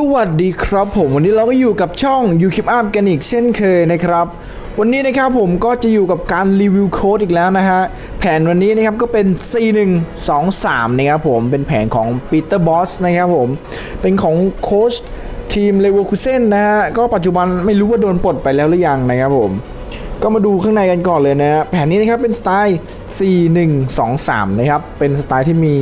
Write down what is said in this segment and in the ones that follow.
สวัสดีครับผมวันนี้เราก็อยู่กับช่อง You k i p Up กันอีกเช่นเคยนะครับ วันนี้นะครับผมก็จะอยู่กับการรีวิวโค้ดอีกแล้วนะฮะ แผนวันนี้นะครับก็เป็น C123 นะครับผมเป็นแผนของปีเตอร์บอสนะครับผม เป็นของโค้ชทีมเลเวอร์คูเซนนะฮะ ก็ปัจจุบันไม่รู้ว่าโดนปลดไปแล้วหรือยังนะครับผม ก็มาดูข้างในกันก่อนเลยนะฮะแผนนี้นะครับเป็นสไตล์ C123 นะครับเป็นสไตล์ที่มี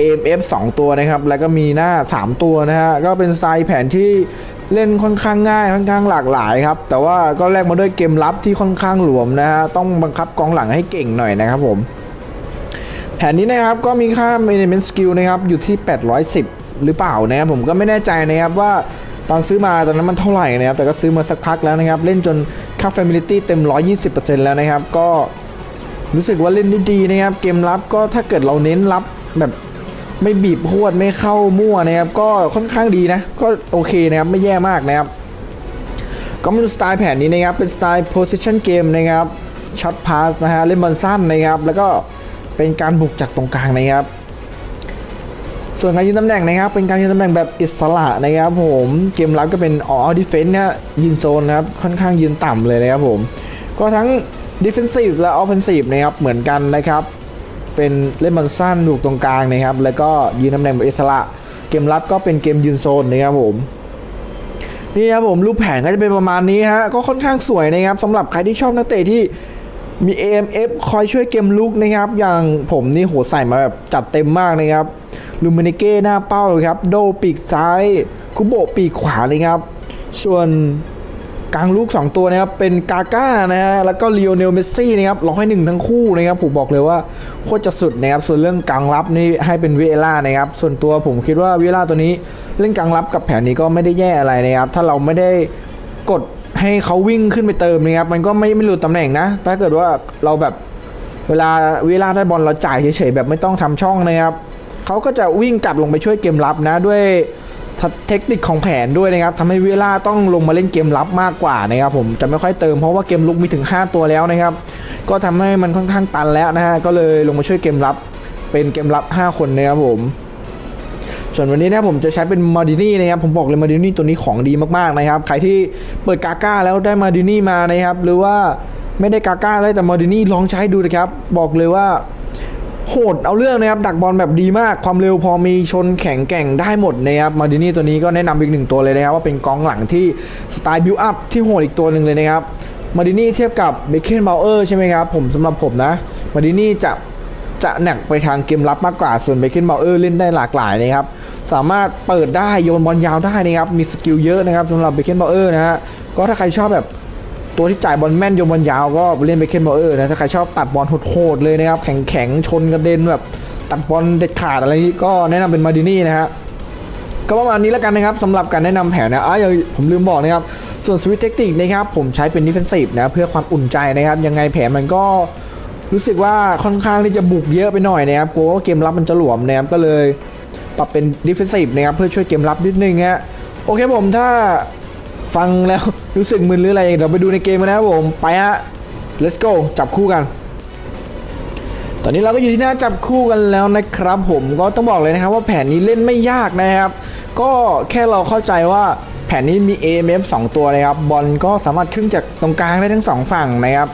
AMF 2 ตัวนะครับ แล้วก็มีหน้า 3 ตัวนะฮะ ก็เป็นสไตล์แผนที่เล่นค่อนข้างง่าย ค่อนข้างหลากหลายครับ แต่ว่าก็แลกมาด้วยเกมลับที่ค่อนข้างหลวมนะฮะ ต้องบังคับกองหลังให้เก่งหน่อยนะครับผม แผนนี้นะครับก็มีค่า management skill นะครับอยู่ที่ 810 หรือเปล่านะครับผมก็ไม่แน่ใจนะครับว่าตอนซื้อมาตอนนั้นมันเท่าไหร่นะครับ แต่ก็ซื้อมาสักพักแล้วนะครับ เล่นจนค่า family เต็ม 120%แล้วนะครับ ก็รู้สึกว่าเล่นได้ดีนะครับ เกมรับก็ถ้าเกิดเราเน้นรับแบบ ไม่บีบพวดไม่เข้ามั่วนะครับก็ค่อนข้างดีนะ ก็โอเคนะครับไม่แย่มากนะครับก็มาดูสไตล์แผนนี้นะครับ เป็นสไตล์ position game นะครับช็อตพาสนะฮะเล่นบอลสั้นนะครับ แล้วก็เป็นการบุกจากตรงกลางนะครับ ส่วนการยืนตำแหน่งนะครับ เป็นการยืนตำแหน่งแบบอิสระนะครับผมเกมรับก็เป็นออดิเฟนส์นี่ยยืนโซนนะครับค่อนข้างยืนต่ำเลยนะครับผม ก็ทั้ง Defensive และ Offensive นะครับเหมือนกันนะครับ เป็นเล่นบอลสั้นบุกตรงกลางนะครับ แล้วก็ยืนตำแหน่งแบบอิสระ เกมรับก็เป็นเกมยืนโซนนะครับผมนี่ครับผมรูปแผนก็จะเป็นประมาณนี้ฮะก็ค่อนข้างสวยนะครับสำหรับใครที่ชอบนักเตะที่มี AMF คอยช่วยเกมลุกนะครับ อย่างผมนี่โหใส่มาแบบจัดเต็มมากนะครับลูมินิเก้หน้าเป้าครับ โดปีกซ้าย คุโบปีกขวาเลยครับ ส่วน กลางลูก 2 ตัวนะครับเป็นกาก้านะฮะแล้วก็ลีโอเนลเมสซี่นะครับร้อยหนึ่งทั้งคู่นะครับผมบอกเลยว่าโคตรจะสุดนะครับส่วนเรื่องกลางรับนี่ให้เป็นวิเอล่านะครับส่วนตัวผมคิดว่าวิเอล่าตัวนี้เล่นกลางรับกับแผนนี้ก็ไม่ได้แย่อะไรนะครับถ้าเราไม่ได้กดให้เขาวิ่งขึ้นไปเติมนะครับมันก็ไม่ไม่หลุดตำแหน่งนะ ถ้าเกิดว่าเราแบบเวลาเวลาได้บอลเราจ่ายเฉยๆแบบไม่ต้องทำช่องนะครับเขาก็จะวิ่งกลับลงไปช่วยเกมรับนะด้วย เทคนิคของแผนด้วยนะครับทำให้เวลาต้องลงมาเล่นเกมรับมากกว่านะครับผมจะไม่ค่อยเติมเพราะว่าเกมลุกมีถึง 5 ตัวแล้วนะครับ ก็ทำให้มันค่อนข้างตันแล้วนะฮะก็เลยลงมาช่วยเกมรับเป็นเกมรับ 5 คนนะครับผมส่วนวันนี้นะผมจะใช้เป็นมาดินี่นะครับผมบอกเลยมาดินี่ตัวนี้ของดีมากๆนะครับใครที่เปิดกาก้าแล้วได้มาดินี่มานะครับหรือว่าไม่ได้กาก้าได้แต่มาดินี่ลองใช้ดูนะครับบอกเลยว่า โหดเอาเรื่องนะครับดักบอลแบบดีมากความเร็วพอมีชนแข็งแกร่งได้หมดนะครับมาดินี่ตัวนี้ก็แนะนำอีกหนึ่งตัวเลยนะครับว่าเป็นกองหลังที่สไตล์บิวอัพที่โหดอีกตัวหนึ่งเลยนะครับมาดินี่เทียบกับเบคเคนเบาเออร์ใช่ไหมครับผมสำหรับผมนะมาดินี่จะจะหนักไปทางเกมรับมากกว่า ส่วนเบคเคนเบาเออร์เล่นได้หลากหลายนะครับสามารถเปิดได้โยนบอลยาวได้นะครับมีสกิลเยอะนะครับสำหรับเบคเคนเบาเออร์นะฮะก็ถ้าใครชอบแบบ ตัวที่จ่ายบอลแม่นโยนบอลยาวก็เล่นเบคเคนบาเออร์นะถ้าใครชอบตัดบอลโหดๆเลยนะครับ แข็งๆชนกระเด็นแบบตัดบอลเด็ดขาดอะไรนี้ก็แนะนำเป็นมาดินี่นะฮะก็ประมาณนี้แล้วกันนะครับสำหรับการแนะนำแผนนะอะอย่าผมลืมบอกนะครับส่วนสวิตเทคนิคนะครับผมใช้เป็นดิฟเฟนซีฟนะเพื่อความอุ่นใจนะครับ ยังไงแผนมันก็รู้สึกว่าค่อนข้างที่จะบุกเยอะไปหน่อยนะครับกลัวว่าเกมรับมันจะหลวมนะครับก็เลยปรับเป็น defensive นะครับเพื่อช่วยเกมรับนิดนึงฮะโอเคผมถ้า ฟังแล้วรู้สึกมึนหรืออะไรเดี๋ยวไปดูในเกมกันนะครับผม ไปฮะ let's go จับคู่กัน ตอนนี้เราก็อยู่ที่หน้าจับคู่กันแล้วนะครับ ผมก็ต้องบอกเลยนะครับว่าแผนนี้เล่นไม่ยากนะครับ ก็แค่เราเข้าใจว่าแผนนี้มี AMF 2 ตัวนะครับบอลก็สามารถขึ้นจากตรงกลางได้ทั้ง 2 ฝั่งนะครับ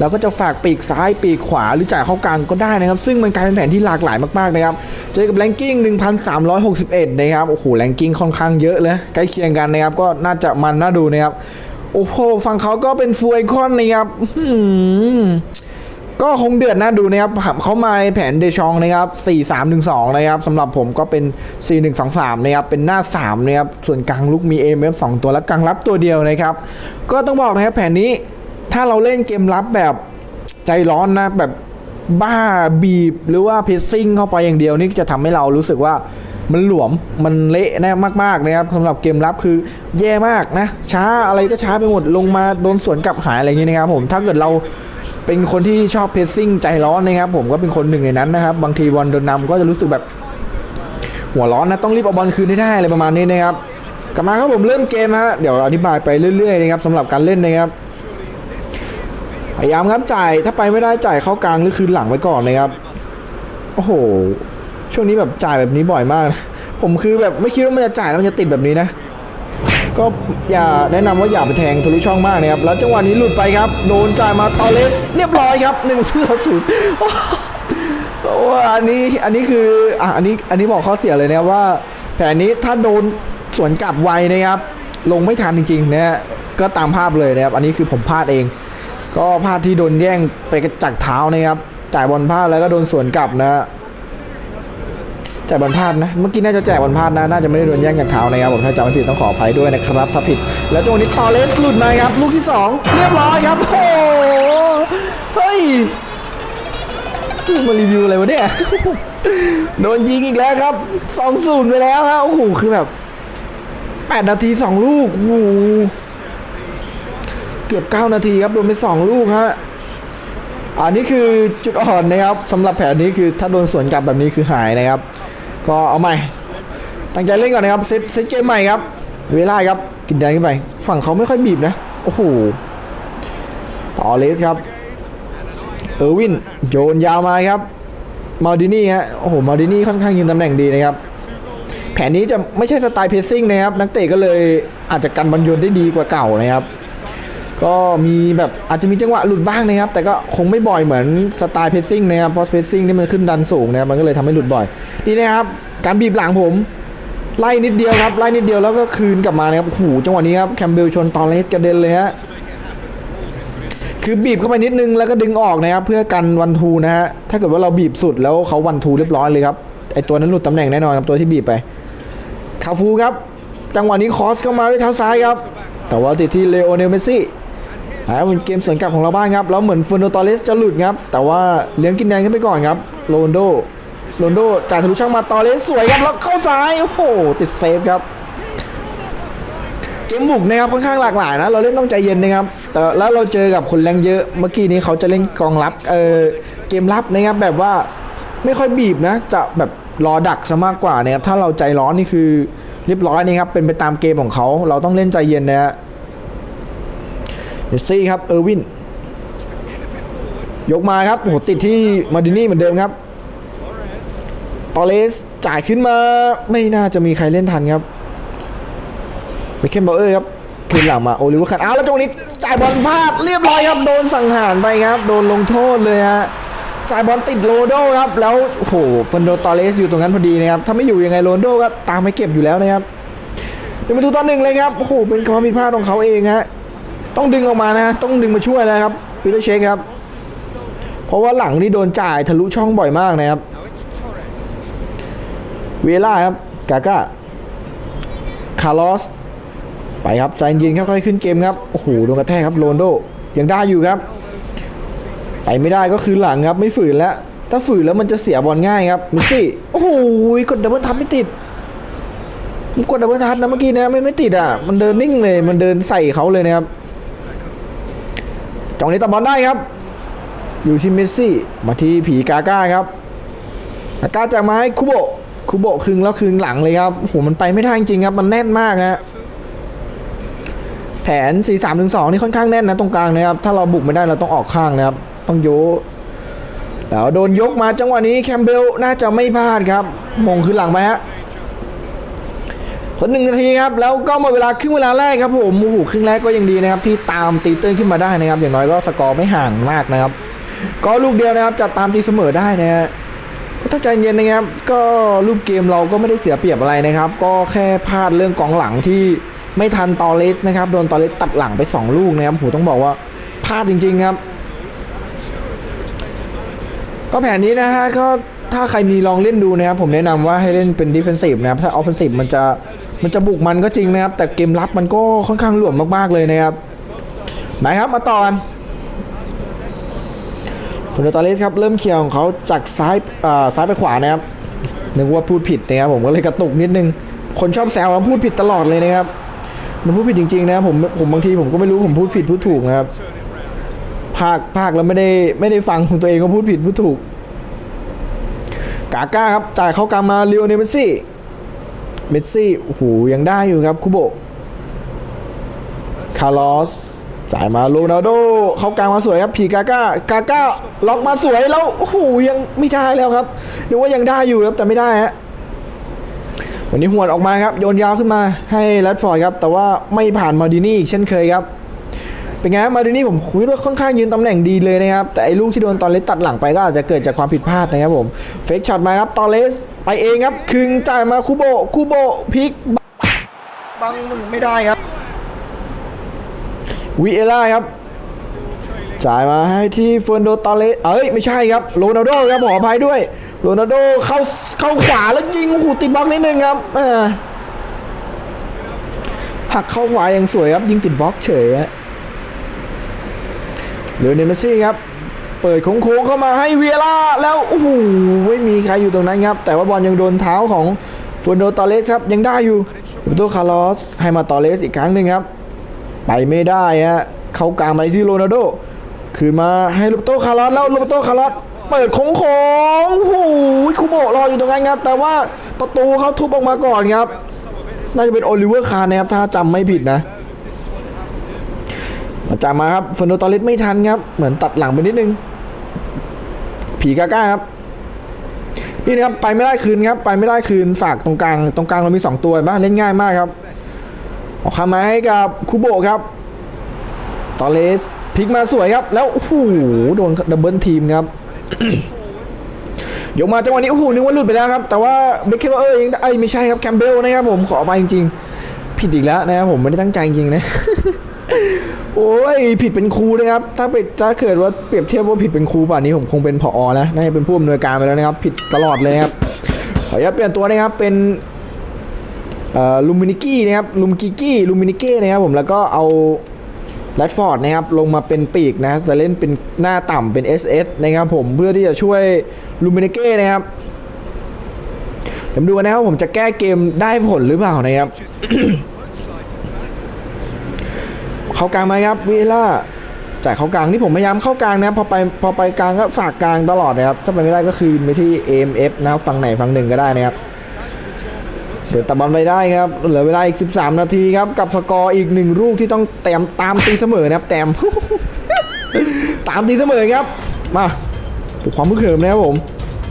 เราก็จะฝากปีกซ้ายปีกขวาหรือจ่ายเข้ากลางก็ได้นะครับ ซึ่งมันกลายเป็นแผนที่หลากหลายมากๆนะครับ เจอกับแรงกิ้ง 1,361 นะครับ โอ้โหแรงกิ้งค่อนข้างเยอะเลยใกล้เคียงกันนะครับ ก็น่าจะมันน่าดูนะครับ โอ้โหฝั่งเขาก็เป็นฟูไอคอนนะครับก็คงเดือดน่าดูนะครับเขามาแผนเดชองนะครับ 4-3-1-2 นะครับสำหรับผมก็เป็น 4-1-2-3 นะครับ เป็นหน้า 3 นะครับ ส่วนกลางลุกมี AMF 2 ตัวและกลางรับตัวเดียวนะครับ ก็ต้องบอกนะครับแผนนี้ ถ้าเราเล่นเกมรับแบบใจร้อนนะ แบบบ้าบีบหรือว่าเพสซิ่งเข้าไปอย่างเดียวนี่จะทำให้เรารู้สึกว่ามันหลวมมันเละแน่มากๆนะครับสำหรับเกมรับคือแย่มากนะ ช้าอะไรก็ช้าไปหมดลงมาโดนสวนกลับหายอะไรอย่างนี้นะครับผมถ้าเกิดเราเป็นคนที่ชอบเพสซิ่งใจร้อนนะครับ ผมก็เป็นคนหนึ่งในนั้นนะครับ บางทีบอลโดนนำก็จะรู้สึกแบบหัวร้อนนะต้องรีบเอาบอลคืนให้ได้อะไรประมาณนี้นะครับกลับมาครับผมเริ่มเกมฮะเดี๋ยวอธิบายไปเรื่อยๆนะครับสำหรับการเล่นนะครับ พยายามครับจ่ายถ้าไปไม่ได้จ่ายเข้ากลางหรือคืนหลังไว้ก่อนนะครับ โอ้โห ช่วงนี้แบบจ่ายแบบนี้บ่อยมาก ผมคือแบบไม่คิดว่ามันจะจ่ายแล้วมันจะติดแบบนี้นะ ก็อย่าแนะนำว่าอย่าไปแทงทะลุช่องมากนะครับ แล้วจังหวะนี้หลุดไปครับ โดนจ่ายมาตอเลส เรียบร้อยครับหนึ่งประตูต่อศูนย์โอ้อันนี้อันนี้คืออะอันนี้อันนี้บอกข้อเสียเลยนะว่าแผนนี้ถ้าโดนสวนกลับไวนะครับ ลงไม่ทันจริงๆนะก็ตามภาพเลยนะครับ อันนี้คือผมพลาดเอง ก็พลาดที่โดนแย่งไปจากเท้านะครับจ่ายบอลพลาดแล้วก็โดนสวนกลับนะจ่ายบอลพลาดนะ เมื่อกี้น่าจะแจ่ายบอลพลาดนะ น่าจะไม่ได้โดนแย่งจากเท้านะครับผมถ้าจำไม่ผิดต้องขออภัยด้วยนะครับ ถ้าผิด แล้วจังหวะนี้ตอเลสหลุดมาครับ ลูกที่สองเรียบร้อยครับ โอ้โหเฮ้ยมารีวิวอะไรวะเนี่ย โดนยิงอีกแล้วครับสองศูนย์ไปแล้วครับโอ้โห คือแบบแปดนาทีสองลูก โอ้โห เกือบเก้านาทีครับโดนไปสองลูกฮะอันนี้คือจุดอ่อนนะครับสำหรับแผนนี้คือถ้าโดนสวนกลับแบบนี้คือหายนะครับ ก็เอาใหม่ ตั้งใจเล่นก่อนนะครับเซตเซตเกมใหม่ครับ เวลาครับกินแดงขึ้นไป ฝั่งเขาไม่ค่อยบีบนะโอ้โหต่อเลสครับเออร์วินโยนยาวมาครับมาดินี่ฮะโอ้โหมาดินี่ค่อนข้างยืนตำแหน่งดีนะครับ แผนนี้จะไม่ใช่สไตล์เพสซิ่งนะครับ นักเตะก็เลยอาจจะกันบอลโยนได้ดีกว่าเก่านะครับ ก็มีแบบอาจจะมีจังหวะหลุดบ้างนะครับ แต่ก็คงไม่บ่อยเหมือนสไตล์เพสซิ่งนะครับเพราะเพสซิ่งนี่มันขึ้นดันสูงนะครับมันก็เลยทำให้หลุดบ่อยนี่นะครับ การบีบหลังผม ไล่นิดเดียวครับไล่นิดเดียวแล้วก็คืนกลับมานะครับโอ้โหจังหวะนี้ครับแคมเบลชนตอเลสกระเด็นเลยฮะคือบีบเข้าไปนิดนึงแล้วก็ดึงออกนะครับเพื่อกันวันทูนะฮะถ้าเกิดว่าเราบีบสุดแล้วเขาวันทูเรียบร้อยเลยครับไอตัวนั้นหลุดตำแหน่งแน่นอนครับตัวที่บีบไปคาฟูครับ จังหวะนี้คอสเข้ามาด้วยเท้าซ้ายครับ แต่ว่าติดที่เลโอเนลเมซี่ อ่าเป็นเกมสวนกลับของเราบ้างครับ แล้วเหมือนเฟอร์โนตอเลสจะหลุดครับ แต่ว่าเลี้ยงกินแดงขึ้นไปก่อนครับ โรนโด โรนโดจ่ายทะลุช่องมาตอเลสสวยครับ แล้วเข้าซ้าย โอ้โห ติดเซฟครับ เกมบุกนะครับ ค่อนข้างหลากหลายนะ เราเล่นต้องใจเย็นนะครับ แต่แล้วเราเจอกับคนแรงเยอะ เมื่อกี้นี้เขาจะเล่นกองรับ เออเกมรับนะครับ แบบว่าไม่ค่อยบีบนะ จะแบบรอดักซะมากกว่านะครับ ถ้าเราใจร้อนนี่คือเรียบร้อยนี่ครับ เป็นไปตามเกมของเขา เราต้องเล่นใจเย็นนะฮะ เมสซี่ครับเออร์วิน ยกมาครับโหติดที่มาดินี่เหมือนเดิมครับตอเลสจ่ายขึ้นมาไม่น่าจะมีใครเล่นทันครับมิเคลเบลเออร์ครับคืนหลังมาโอลิเวอร์คันอ้าวแล้วจังหวะนี้จ่ายบอลพลาดเรียบร้อยครับโดนสังหารไปครับ โดนลงโทษเลยฮะจ่ายบอลติดโรโดครับแล้วโอ้โหฟันโดตอเลสอยู่ตรงนั้นพอดีนะครับถ้าไม่อยู่ยังไงโรโดก็ตามไปเก็บอยู่แล้วนะครับเดี๋ยวมาดูตอนหนึ่งเลยครับโอ้โหเป็นความผิดพลาดของเขาเองฮะ ต้องดึงออกมานะ ต้องดึงมาช่วยนะครับปีเตอร์เชคครับ เพราะว่าหลังนี่โดนจ่ายทะลุช่องบ่อยมากนะครับเวล่าครับกาก้าคาร์ลอสไปครับใจเย็นค่อยๆขึ้นเกมครับโอ้โหโดนกระแทกครับโรนโดยังได้อยู่ครับ ไปไม่ได้ก็คือหลังครับไม่ฝืนแล้ว ถ้าฝืนแล้วมันจะเสียบอลง่ายครับมิสซี่โอ้โหกดดับเบิลทับไม่ติดผมกดดับเบิลทับนะเมื่อกี้นะไม่ไม่ติดอะมันเดินนิ่งเลย มันเดินใส่เขาเลยนะครับ จังหวะนี้ตัดบอลได้ครับ อยู่ที่เมสซี่มาที่ผีกาก้าครับกาก้าจากมาให้คุโบคุโบคึงแล้วคึงหลังเลยครับโหมันไปไม่ได้จริงครับ มันแน่นมากนะแผน 4 3 1 2 นี่ค่อนข้างแน่นนะตรงกลางนะครับ ถ้าเราบุกไม่ได้เราต้องออกข้างนะครับ ต้องโยแล้วโดนยกมาจังหวะนี้แคมเบลน่าจะไม่พลาดครับมงคือหลังไปฮะ ทดหนึ่งนาทีครับแล้วก็หมดเวลาครึ่งเวลาแรกครับผมโอ้โหครึ่งแรกก็ยังดีนะครับที่ตามตีตื้นขึ้นมาได้นะครับ อย่างน้อยก็สกอร์ไม่ห่างมากนะครับ ก็ลูกเดียวนะครับจะตามตีเสมอได้นะฮะก็ต้องใจเย็นนะครับ ก็รูปเกมเราก็ไม่ได้เสียเปรียบอะไรนะครับ ก็แค่พลาดเรื่องกองหลังที่ไม่ทันตอเลสนะครับโดนตอเลสตัดหลังไป 2 ลูกนะครับโหต้องบอกว่าพลาดจริง ๆครับ ก็แผนนี้นะฮะก็ถ้าใครมีลองเล่นดูนะครับ ผมแนะนำว่าให้เล่นเป็นดิฟเฟนซีฟนะครับ ถ้าออฟเฟนซีฟมันจะ มันจะบุกมันก็จริงนะครับ แต่เกมรับมันก็ค่อนข้างหลวมมากๆเลยนะครับมาครับมาต่อกันฟอนตอเลสครับเริ่มเคลียร์ของเขาจากซ้ายอ่าซ้ายไปขวานะครับนึกว่าพูดผิดนะครับผมก็เลยกระตุกนิดนึง คนชอบแซวว่าพูดผิดตลอดเลยนะครับ มันพูดผิดจริงๆนะผมผมบางทีผมก็ไม่รู้ผมพูดผิดพูดถูกนะครับภาคภาคแล้วไม่ได้ไม่ได้ฟังของตัวเองก็พูดผิดพูดถูกกาก้าครับจ่ายเข้ากลางมาลิโอเนเมสซี่ เมสซี่โอ้โหยังได้อยู่ครับคุโบคาร์ลอสจ่ายมาลูนาโด เขากลางมาสวยครับผีกาก้ากาก้าล็อกมาสวยแล้วโอ้โหยังไม่ได้แล้วครับนึกว่ายังได้อยู่ครับแต่ไม่ได้ฮะวันนี้หวนออกมาครับโยนยาวขึ้นมาให้แรดฟอร์ดครับ แต่ว่าไม่ผ่านมาดินี่อีกเช่นเคยครับ เป็นไงครับมาดินี่ผมคุยว่าค่อนข้างยืนตำแหน่งดีเลยนะครับ แต่ไอ้ลูกที่โดนตอนเลสตัดหลังไปก็อาจจะเกิดจากความผิดพลาดนะครับผมเฟกช็อตมาครับตอนเลสไปเองครับคึงจ่ายมาคูโบคูโบพลิกบังมึงไม่ได้ครับวีเอล่าครับจ่ายมาให้ที่เฟอร์นโดตอเลสเอ้ยไม่ใช่ครับโรนัลโดครับขออภัยด้วยโรนัลโดเข้าเข้าขวาแล้วยิงโอ้โหติดบล็อกนิดนึงครับอ่าหักเข้าขวาอย่างสวยครับยิงติดบล็อกเฉยฮะ เลเนเมซี่ครับ เปิดโค้งๆเข้ามาให้เวียร่าแล้วโอ้โหไม่มีใครอยู่ตรงนั้นครับ แต่ว่าบอลยังโดนเท้าของฟอร์นโดตอเลสครับยังได้อยู่โรเบโตคาร์ลอสให้มาตอเลสอีกครั้งหนึ่งครับ ไปไม่ได้ฮะเขากลางไปที่โรนัลโดคืนมาให้ลูกโตคาร์ลอสแล้วลูกโตคาร์ลอสเปิดโค้งโค้งโอ้โหคูโบรออยู่ตรงนั้นครับ แต่ว่าประตูเขาทุบออกมาก่อนครับ น่าจะเป็นโอลิเวอร์คาร์นะครับถ้าจำไม่ผิดนะ จากมาครับเฟอร์โนตอริสไม่ทันครับ เหมือนตัดหลังไปนิดนึง ผีกาก้าครับนี่นะครับไปไม่ได้คืนครับ ไปไม่ได้คืนฝากตรงกลางตรงกลางเรามี 2 ตัวเห็นปะเล่นง่ายมากครับออกคำมาให้กับคูโบครับตอเลสพลิกมาสวยครับ แล้วโอ้โหโดนดับเบิลทีมครับยกมาจังหวะนี้โอ้โหนึกว่าหลุดไปแล้วครับ แต่ว่าเบคเคเบอร์เองไอ้ยไม่ใช่ครับแคมเบลนะครับผมขอไปจริง ๆ ผิดอีกแล้วนะครับผมไม่ได้ตั้งใจจริงนะ โอ้ยผิดเป็นครูนะครับ ถ้าเป็นถ้าเกิดว่าเปรียบเทียบว่าผิดเป็นครูป่านนี้ผมคงเป็นผอแล้วน่าจะเป็นผู้อำนวยการไปแล้วนะครับ ผิดตลอดเลยครับขออนุญาตเปลี่ยนตัวนะครับเป็นลูมินิกี้นะครับลูมกิกี้ลูมินิเก้นะครับผมแล้วก็เอาแรดฟอร์ดนะครับลงมาเป็นปีกนะจะเล่นเป็นหน้าต่ำเป็น SS นะครับผมเพื่อที่จะช่วยลูมินิเก้นะครับเดี๋ยวดูกันนะครับผมจะแก้เกมได้ผลหรือเปล่านะครับ เข้ากลางไหมครับวิล่าจ่ายเข้ากลางนี่ผมพยายามเข้ากลางนะครับพอไปพอไปกลางก็ฝากกลางตลอดนะครับถ้าไปไม่ได้ก็คืนไปที่ AMF นะครับฝั่งไหนฝั่งหนึ่งก็ได้นะครับเดี๋ยวตะบอลไปได้ครับเหลือเวลาอีก 13 นาทีครับกับสกอร์อีกหนึ่งลูกที่ต้องแต้มตามตีเสมอนะครับแต้มตามตีเสมอครับมาปลุกความพึกเขิมนะครับผม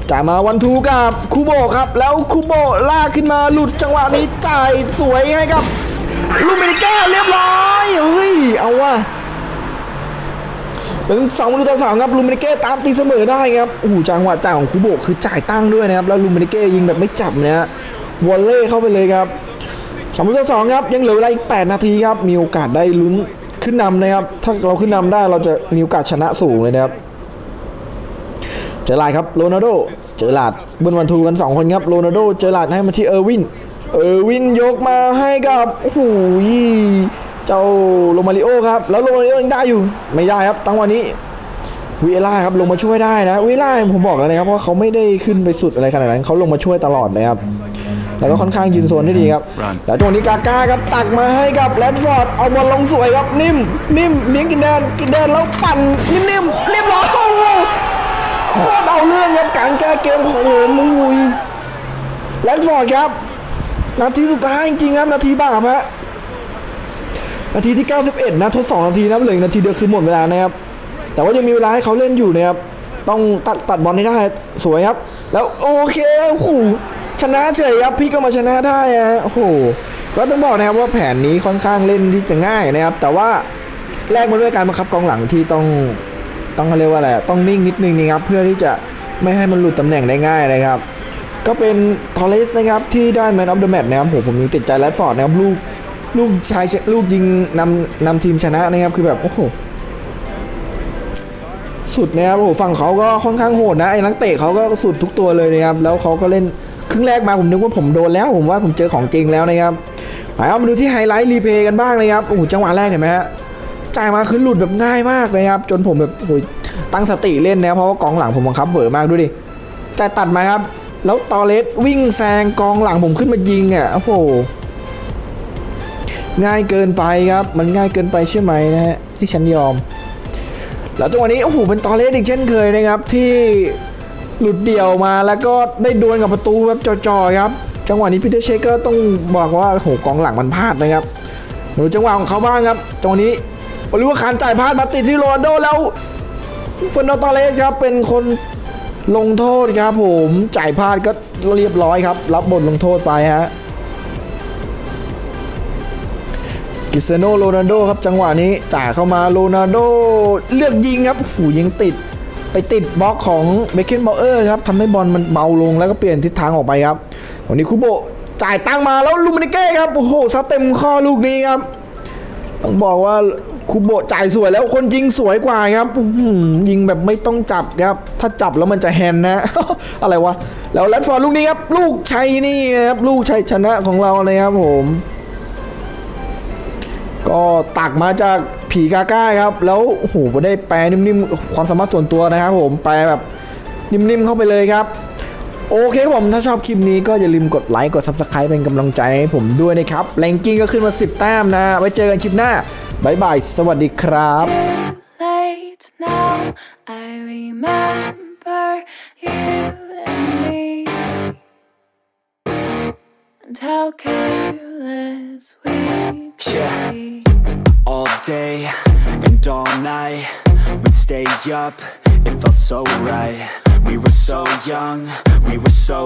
จ่ายมาวันทูกับคูโบครับ แล้วคูโบลากขึ้นมาหลุดจังหวะนี้จ่ายสวยให้กับ ลูมินิก้าเรียบร้อยเฮ้ยเอาว่ะเป็นสองประตูต่อสองครับลูมินิเก้ตามตีเสมอได้ครับโอ้โหจังหวะจ่ายของคูโบคือจ่ายตั้งด้วยนะครับ แล้วลูมินิเก้ยิงแบบไม่จับนะฮะวอลเล่เข้าไปเลยครับสองประตูต่อสองครับยังเหลือเวลาอีก8นาทีครับมีโอกาสได้ลุ้นขึ้นนำนะครับ ถ้าเราขึ้นนำได้เราจะมีโอกาสชนะสูงเลยนะครับเจอหลาดครับโรนัลโดเจอหลาดบนวันทูกัน2คนครับโรนัลโดเจอหลาดให้มาที่เออร์วิน เออร์วินยกมาให้กับโอ้โหเจ้าโรมาริโอครับ แล้วโรมาริโอยังได้อยู่ไม่ได้ครับตั้งวันนี้วิเอล่าครับลงมาช่วยได้นะวิเอล่าผมบอกแล้วนะครับว่าเขาไม่ได้ขึ้นไปสุดอะไรขนาดนั้นเขาลงมาช่วยตลอดนะครับแล้วก็ค่อนข้างยืนโซนได้ดีครับ Run แล้วตรงนี้กาก้าครับตักมาให้กับแรดฟอร์ดเอาบอลลงสวยครับนิ่มนิ่มเลี้ยงกินแดนกินแดนแล้วปั่นนิ่มๆเรียบร้อยโอ้โหโคตรเอาเรื่องครับการแก้เกมของผมโอ้ยแรดฟอร์ดครับ นาทีสุดท้ายจริงๆครับนาทีบาปฮะนาทีที่ 91 นะทด2นาทีนะเหลือนาทีเดียวคือหมดเวลานะครับ แต่ว่ายังมีเวลาให้เขาเล่นอยู่นะครับ ต้องตัดตัดบอลให้ได้สวยครับ แล้วโอเคโอ้โหชนะเฉยครับพี่ก็มาชนะได้อะโอ้โหก็ต้องบอกนะครับว่าแผนนี้ค่อนข้างเล่นที่จะง่ายนะครับ แต่ว่าแลกมาด้วยการบังคับกองหลังที่ต้องต้องเขาเรียกว่าอะไรต้องนิ่งนิดนึงนะครับเพื่อที่จะไม่ให้มันหลุดตำแหน่งได้ง่ายนะครับ ก็เป็นทอร์เรสนะครับที่ได้แมนออฟเดอะแมตช์นะครับผมผมยังติดใจแรดฟอร์ดนะครับลูกลูกชายลูกยิงนำนำทีมชนะนะครับคือแบบโอ้โหสุดนะครับโอ้โหฝั่งเขาก็ค่อนข้างโหดนะไอ้นักเตะเขาก็สุดทุกตัวเลยนะครับแล้วเขาก็เล่นครึ่งแรกมาผมนึกว่าผมโดนแล้ว ผมว่าผมเจอของจริงแล้วนะครับไปเอามาดูที่ไฮไลท์รีเพย์กันบ้างนะครับโอ้โหจังหวะแรกเห็นไหมฮะจ่ายมาคือหลุดแบบง่ายมากเลยครับ จนผมแบบโอ้ยตั้งสติเล่นนะเพราะว่ากองหลังผมบังคับเบอมากดูดิจ่ายตัดมาครับ แล้วตอเลสวิ่งแซงกองหลังผมขึ้นมายิงอะโอ้โหง่ายเกินไปครับ มันง่ายเกินไปใช่ไหมนะฮะที่ฉันยอม แล้วจังหวะนี้โอ้โหเป็นตอเลสอีกเช่นเคยนะครับ ที่หลุดเดี่ยวมาแล้วก็ได้ดวลกับประตูแบบจ่อๆครับ จังหวะนี้พีเตอร์เชคก็ต้องบอกว่าโอ้โหกองหลังมันพลาดนะครับดูจังหวะของเขาบ้างครับจังหวะนี้โอลิวอร์คานจ่ายพลาดมาติดที่โรนโดแล้วเฟอร์นันโดตอเลสครับเป็นคน ลงโทษครับผมจ่ายพลาดก็เรียบร้อยครับ รับบทลงโทษไปฮะกิเซโนโรนัลโดครับจังหวะนี้จ่ายเข้ามาโรนัลโดเลือกยิงครับหูยิงติด ไปติดบล็อกของเบคเคนบอลเออร์ครับทำให้บอลมันเบาลงแล้วก็เปลี่ยนทิศทางออกไปครับวันนี้คูโบจ่ายตั้งมาแล้วลูมินิเก้ครับโอ้โหซัดเต็มข้อลูกนี้ครับต้องบอกว่า คุโบะจ่ายสวยแล้วคนยิงสวยกว่าครับยิงแบบไม่ต้องจับครับ ถ้าจับแล้วมันจะแฮนด์นะ อะไรวะ แล้วแรดฟอร์ดลูกนี้ครับ ลูกชัยนี่ครับ ลูกชัยชนะของเราเลยครับผม ก็ตักมาจากผีกาก้าครับ แล้วโอ้โหได้แปลนิ่มๆ ความสามารถส่วนตัวนะครับผม แปลแบบนิ่มๆเข้าไปเลยครับ โอเคครับผมถ้าชอบคลิปนี้ก็อย่าลืมกดไลค์กด Subscribe เป็นกำลังใจให้ผมด้วยนะครับแรงกิ้งก็ขึ้นมา 10 แต้มนะ ไว้เจอกันคลิปหน้าบ๊ายบาย สวัสดีครับ late now. I remember you and me, and how careless we Yeah. be. all day and all night. We'd stay up, it felt so right. We were so young, we were so